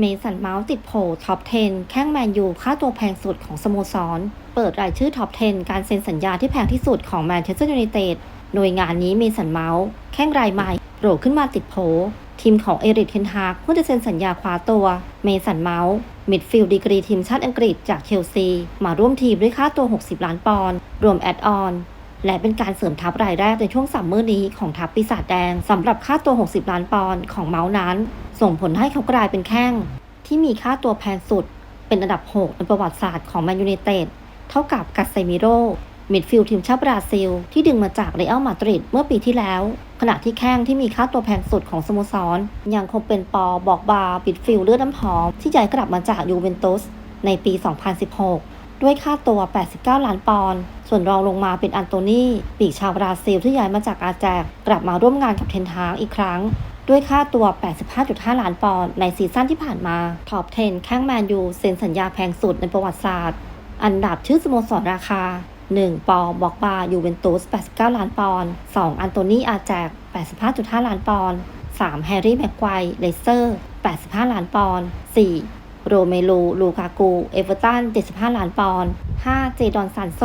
เมสันเมาส์ติดโผท็อป 10 แข้งแมนยูค่าตัวแพงสุดของสโมสร เปิดรายชื่อท็อป 10 การเซ็นสัญญาที่แพงที่สุดของแมนเชสเตอร์ยูไนเต็ดโดยงานนี้เมสันเมาส์แข้งรายใหม่โผล่ขึ้นมาติดโผทีมของเอริกเทนฮากเพื่อจะเซ็นสัญญาคว้าตัว เมสันเมาส์มิดฟิลด์ดีกรีทีมชาติอังกฤษจากเชลซี มาร่วมทีมด้วยค่าตัว 60 ล้านปอนด์รวมแอดออน และเป็นการเสริมทัพรายแรกในช่วงซัมเมอร์นี้ของทัพปีศาจแดงสำหรับค่าตัว 60 ล้านปอนด์ของเมาส์นั้น ส่งผลให้เขากลายเป็นแข้ง ที่มีค่าตัวแพงสุด เป็นอันดับ 6 ในประวัติศาสตร์ของแมนยูไนเต็ดเท่ากับกัสเซมิโรมิดฟิลด์ทีมชาติบราซิล ที่ดึงมาจากเรอัลมาดริดเมื่อปีที่แล้ว ขณะที่แข้งที่มีค่าตัวแพงสุดของสโมสร ยังคงเป็นปอบอกบาบิดฟิลด์เลือดน้ำหอม ที่ย้ายกลับมาจากยูเวนตุสในปี 2016 ด้วยค่าตัว 89 ล้านปอนด์ ส่วนรองลงมาเป็นอันโตนีปีกชาวบราซิลที่ย้ายมาจากอาแจก กลับมาร่วมงานกับเทนฮางอีกครั้ง ด้วยค่าตัว 85.5 ล้านปอนด์ในซีซั่นที่ผ่านมาท็อป 10 แข้งแมนยูเซ็นสัญญาแพงสุดในประวัติศาสตร์ อันดับชื่อสโมสรราคา 1. ปอบอกบายูเวนตุส 89 ล้านปอนด์ 2. อันโตนีอาแจก 85.5 ล้านปอนด์ 3. แฮร์รี่แม็กควายเลเตอร์ 85 ล้านปอนด์ 4. โรเมลูลูกากู เอเวอร์ตัน 75 ล้านปอนด์ 5. เจดอนซานโซ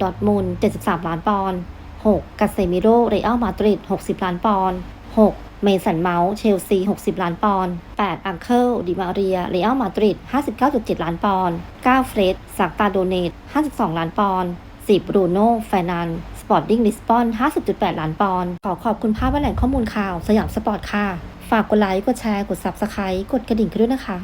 ดอร์ทมุนด์73 ล้านปอนด์ 6. กาเซมิโรเรอัลมาดริด 60 ล้านปอนด์ 6. เมสันเมาส์ เชลซี 60 ล้านปอนด์ 8. อังเคิล ดิมาเรีย เรอัลมาดริด 59.7 ล้านปอนด์ 9. เฟรดซักตาโดเนต 52 ล้านปอนด์ 10. บรูโน่แฟนันสปอร์ติ้งลิสบอน 50.8 ล้านปอนด์ ขอขอบคุณภาพและแหล่งข้อมูลข่าว สยามสปอร์ตค่ะ ฝากกดไลค์ กดแชร์ กด Subscribe กดกระดิ่งกันด้วยนะคะ